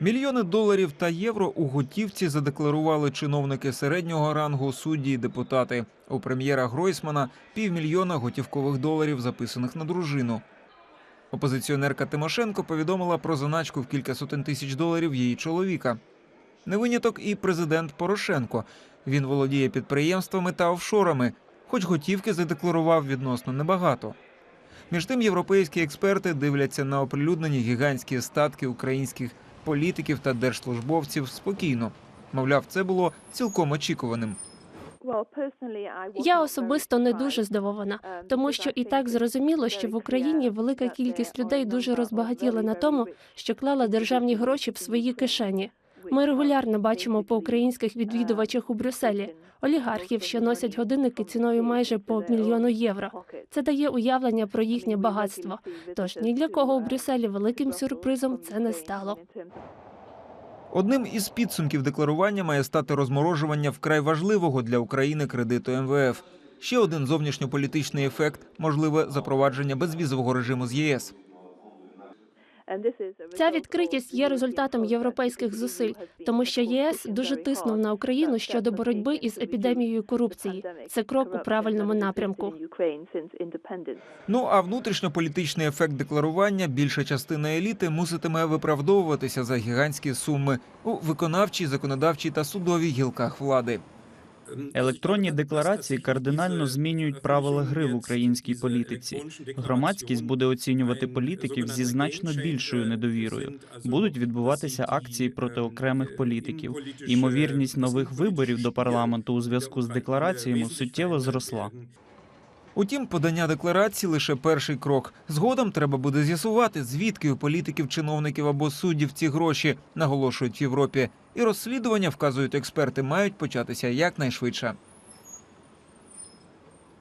Мільйони доларів та євро у готівці задекларували чиновники середнього рангу, судді і депутати. У прем'єра Гройсмана півмільйона готівкових доларів, записаних на дружину. Опозиціонерка Тимошенко повідомила про заначку в кілька сотень тисяч доларів її чоловіка. Не виняток і президент Порошенко. Він володіє підприємствами та офшорами, хоч готівки задекларував відносно небагато. Між тим, європейські експерти дивляться на оприлюднені гігантські статки українських політиків та держслужбовців спокійно. Мовляв, це було цілком очікуваним. Я особисто не дуже здивована, тому що і так зрозуміло, що в Україні велика кількість людей дуже розбагатіла на тому, що клала державні гроші в свої кишені. Ми регулярно бачимо по українських відвідувачах у Брюсселі олігархів, що носять годинники ціною майже по мільйону євро. Це дає уявлення про їхнє багатство. Тож ні для кого у Брюсселі великим сюрпризом це не стало. Одним із підсумків декларування має стати розморожування вкрай важливого для України кредиту МВФ. Ще один зовнішньополітичний ефект можливе запровадження безвізового режиму з ЄС. Ця відкритість є результатом європейських зусиль, тому що ЄС дуже тиснув на Україну щодо боротьби із епідемією корупції. Це крок у правильному напрямку. Ну а внутрішньополітичний ефект декларування більша частина еліти муситиме виправдовуватися за гігантські суми у виконавчій, законодавчій та судовій гілках влади. Електронні декларації кардинально змінюють правила гри в українській політиці. Громадськість буде оцінювати політиків зі значно більшою недовірою. Будуть відбуватися акції проти окремих політиків. Імовірність нових виборів до парламенту у зв'язку з деклараціями суттєво зросла. Утім, подання декларації лише перший крок. Згодом треба буде з'ясувати, звідки у політиків, чиновників або суддів ці гроші, наголошують в Європі. І розслідування, вказують експерти, мають початися якнайшвидше.